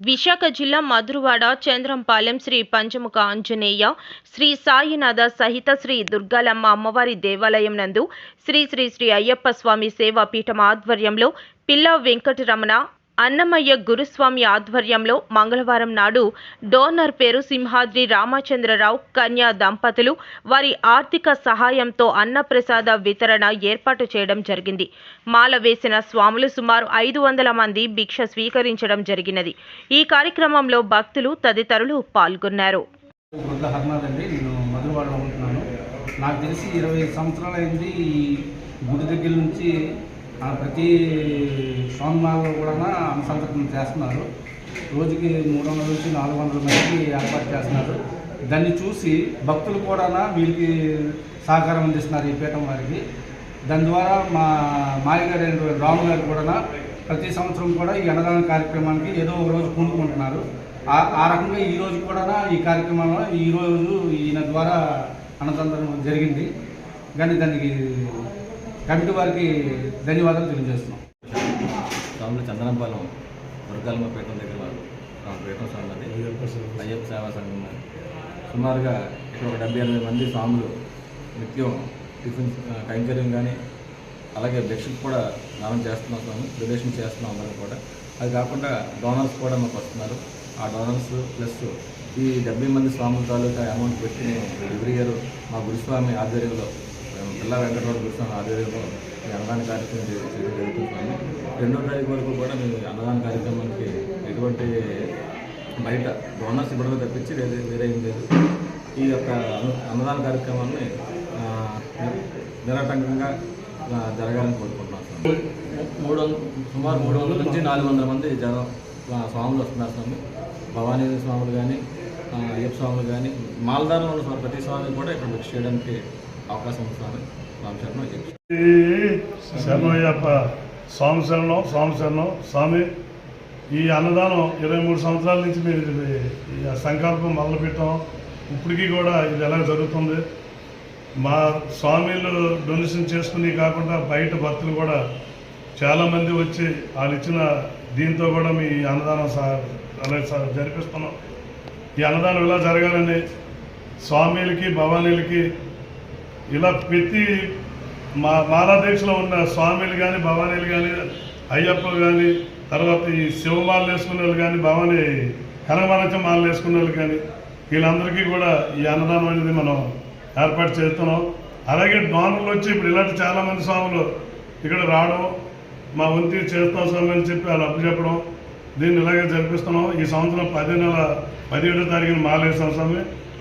విశాఖ జిల్లా మధురవాడ చంద్రంపాలెం శ్రీ పంచముఖ ఆంజనేయ శ్రీ సాయినాథ సహిత శ్రీ దుర్గాలమ్మ అమ్మవారి దేవాలయం నందు శ్రీ శ్రీ శ్రీ అయ్యప్ప స్వామి సేవా పీఠం ఆధ్వర్యంలో పిల్ల వెంకటరమణ అన్నమయ్య గురుస్వామి ఆధ్వర్యంలో మంగళవారం నాడు డోనర్ పేరు సింహాద్రి రామచంద్రరావు కన్యా దంపతులు వారి ఆర్థిక సహాయంతో అన్నప్రసాద వితరణ ఏర్పాటు చేయడం జరిగింది. మాల వేసిన స్వాములు సుమారు ఐదు వందల మంది భిక్ష స్వీకరించడం జరిగినది. ఈ కార్యక్రమంలో భక్తులు తదితరులు పాల్గొన్నారు. నాకు తెలిసి ఇరవై సంవత్సరాలు అయింది ఈ గుడి దగ్గర నుంచి ప్రతి సోమవారంలో కూడా అన్నసంతకం చేస్తున్నారు. రోజుకి మూడు వందల నుంచి నాలుగు వందల మందికి ఏర్పాటు చేస్తున్నారు. దాన్ని చూసి భక్తులు కూడా వీళ్ళకి సహకారం అందిస్తున్నారు ఈ పీఠం వారికి. దాని ద్వారా మా మాయగారు అయినటువంటి రాము గారు కూడా ప్రతి సంవత్సరం కూడా ఈ అన్నదాన కార్యక్రమానికి ఏదో ఒక రోజు పూనుకుంటున్నారు. ఆ ఆ రకంగా ఈ రోజు కూడా ఈ కార్యక్రమంలో ఈ రోజు ఈయన ద్వారా అన్నదానం జరిగింది. కానీ దానికి కమిటీ వారికి ధన్యవాదాలు తెలియజేస్తున్నాం. స్వాములు చందనపాలెం దుర్గాలమ్మ పీఠం దగ్గర ఆ పీఠం స్వామి అది అయ్యప్ప సేవా సంఘం సుమారుగా ఇక్కడ ఒక డెబ్బై ఎనభై మంది స్వాములు నిత్యం టిఫిన్ కైంకర్యం కానీ అలాగే భిక్షకు కూడా దానం చేస్తున్నాం స్వామి డొనేషన్ చేస్తున్నాం అందరం కూడా. అది కాకుండా డోనర్స్ కూడా మాకు వస్తున్నారు. ఆ డోనర్స్ ప్లస్ ఈ డెబ్బై మంది స్వాముల తాలూకా అమౌంట్ పెట్టి మేము ఎవ్రీ ఇయర్ మా గురుస్వామి ఆధ్వర్యంలో పిల్ల వెంకటరమణ కృష్ణ ఆధ్వర్యంలో ఈ అన్నదాన కార్యక్రమం చే- చేయడం జరుగుతుంది. రెండో తారీఖు వరకు కూడా మేము ఈ అన్నదాన కార్యక్రమానికి ఎటువంటి బయట డోనర్స్ ఇవ్వడమే తప్పించి వేరే వేరే ఏం లేదు. ఈ యొక్క అన్నదాన కార్యక్రమాన్ని నిరాటంకంగా జరగాలని కోరుకుంటున్నాం మూడు సుమారు మూడు వందల నుంచి నాలుగు వందల మంది జనం స్వాములు వస్తున్నారు స్వామి. భవానీ స్వాములు కానీ అయ్యప్ప స్వాములు కానీ మాలదారులు ఉన్న ప్రతి స్వామిని కూడా ఇక్కడ భిక్ష చేయడానికి అవకాశం అయ్యప్ప శరణయ్యప్ప స్వామి శరణం స్వామి శరణం స్వామి. ఈ అన్నదానం ఇరవై మూడు సంవత్సరాల నుంచి మీరు ఇది ఈ సంకల్పం మొదలుపెట్టాం. ఇప్పటికీ కూడా ఇది ఎలా జరుగుతుంది? మా స్వామిలు డొనేషన్ చేసుకుని కాకుండా బయట భక్తులు కూడా చాలామంది వచ్చి వాళ్ళు ఇచ్చిన దీంతో కూడా మీ అన్నదానం అలా జరిపిస్తున్నాం. ఈ అన్నదానం ఇలా జరగాలని స్వామిలకి భవానీలకి ఇలా ప్రతి మా మాలాదీక్షలో ఉన్న స్వామిలు కానీ భవానీలు కానీ అయ్యప్ప కానీ తర్వాత ఈ శివమాలు వేసుకునే వాళ్ళు కానీ భవానీ కనకమనచ మాలు వేసుకునే వాళ్ళు కానీ వీళ్ళందరికీ కూడా ఈ అన్నదానం అనేది మనం ఏర్పాటు చేస్తున్నాం. అలాగే డోనర్లు వచ్చి ఇప్పుడు ఇలాంటి చాలామంది స్వాములు ఇక్కడ రావడం మా వంతు చేస్తాం స్వామి అని చెప్పి వాళ్ళు అప్పు చెప్పడం దీన్ని ఇలాగే జరిపిస్తున్నాం. ఈ సంవత్సరం పది నెల పదిహేడో తారీఖున మాలేసాం స్వామి.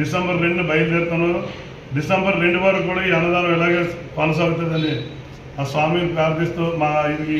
డిసెంబర్ రెండు బయలుదేరుతున్నాం డిసెంబర్ రెండు వరకు కూడా ఈ అన్నదానం ఇలాగే కొనసాగుతుందని ఆ స్వామిని ప్రార్థిస్తూ మా ఇది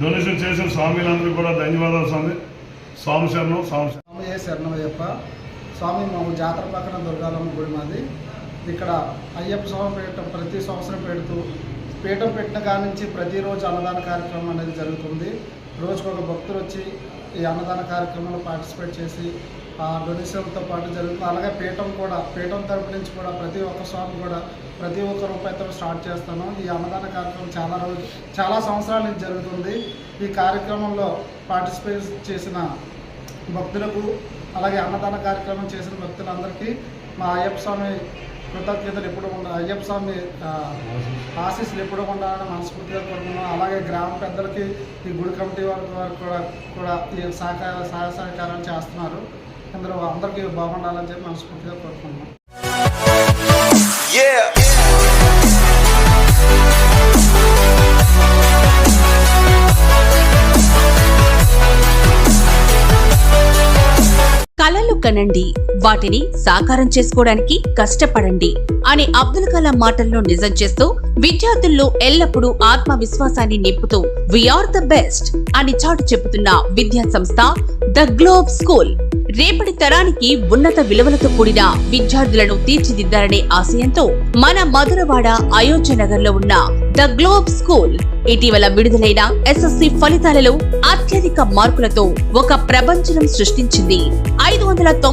డొనేషన్ చేసిన స్వామిలందరూ కూడా ధన్యవాదాలు స్వామి. స్వామి శరణం స్వామి స్వామి శరణమయ్యప్ప? స్వామి మా జాతర పక్కన దుర్గాలమ్మ గుడి మాది. ఇక్కడ అయ్యప్ప స్వామి పీఠం ప్రతి సంవత్సరం పెడుతూ పీఠం పెట్టిన కాడి నుంచి ప్రతిరోజు అన్నదాన కార్యక్రమం అనేది జరుగుతుంది. రోజుకు ఒక భక్తులు వచ్చి ఈ అన్నదాన కార్యక్రమంలో పార్టిసిపేట్ చేసి డొనేషన్తో పాటు జరుగుతుంది. అలాగే పీఠం కూడా పీఠం తరపు నుంచి కూడా ప్రతి ఒక్క స్వామి కూడా ప్రతి ఒక్క రూపాయితో స్టార్ట్ చేస్తాను. ఈ అన్నదాన కార్యక్రమం చాలా రోజు చాలా సంవత్సరాల నుంచి జరుగుతుంది. ఈ కార్యక్రమంలో పార్టిసిపేట్ చేసిన భక్తులకు అలాగే అన్నదాన కార్యక్రమం చేసిన భక్తులందరికీ మా అయ్యప్ప స్వామి కృతజ్ఞతలు ఎప్పుడు ఉండాలి అయ్యప్ప స్వామి ఆశీస్సులు ఎప్పుడు ఉండాలని మనస్ఫూర్తిగా కోరుకున్నాం అలాగే గ్రామ పెద్దలకి ఈ గుడి కమిటీ వారి వారు కూడా కూడా ఈ సహకార సహాయ సహకారాలు చేస్తున్నారు. అందరూ అందరికీ బాగుండాలని చెప్పి మనస్ఫూర్తిగా కోరుకుంటున్నాం. కలలు కనండి వాటిని సాకారం చేసుకోవడానికి కష్టపడండి అని అబ్దుల్ కలాం మాటల్లో నిజం చేస్తూ విద్యార్థుల్లో ఎల్లప్పుడూ ఆత్మవిశ్వాసాన్ని నింపుతూ వీఆర్ ద బెస్ట్ అని చాటు చెబుతున్న విద్యా సంస్థ ద గ్లోబ్ స్కూల్ రేపటి తరానికి ఉన్నత విలువలతో కూడిన విద్యార్థులను తీర్చిదిద్దారనే ఆశయంతో మన మధురవాడ అయోధ్య నగర్లో ఉన్న ద గ్లోబ్ స్కూల్ ఇటీవల విడుదలైన ఎస్ఎస్సి ఫలితాలలో అత్యధిక మార్కులతో ఒక ప్రపంచనం సృష్టించింది. ఐదు వందల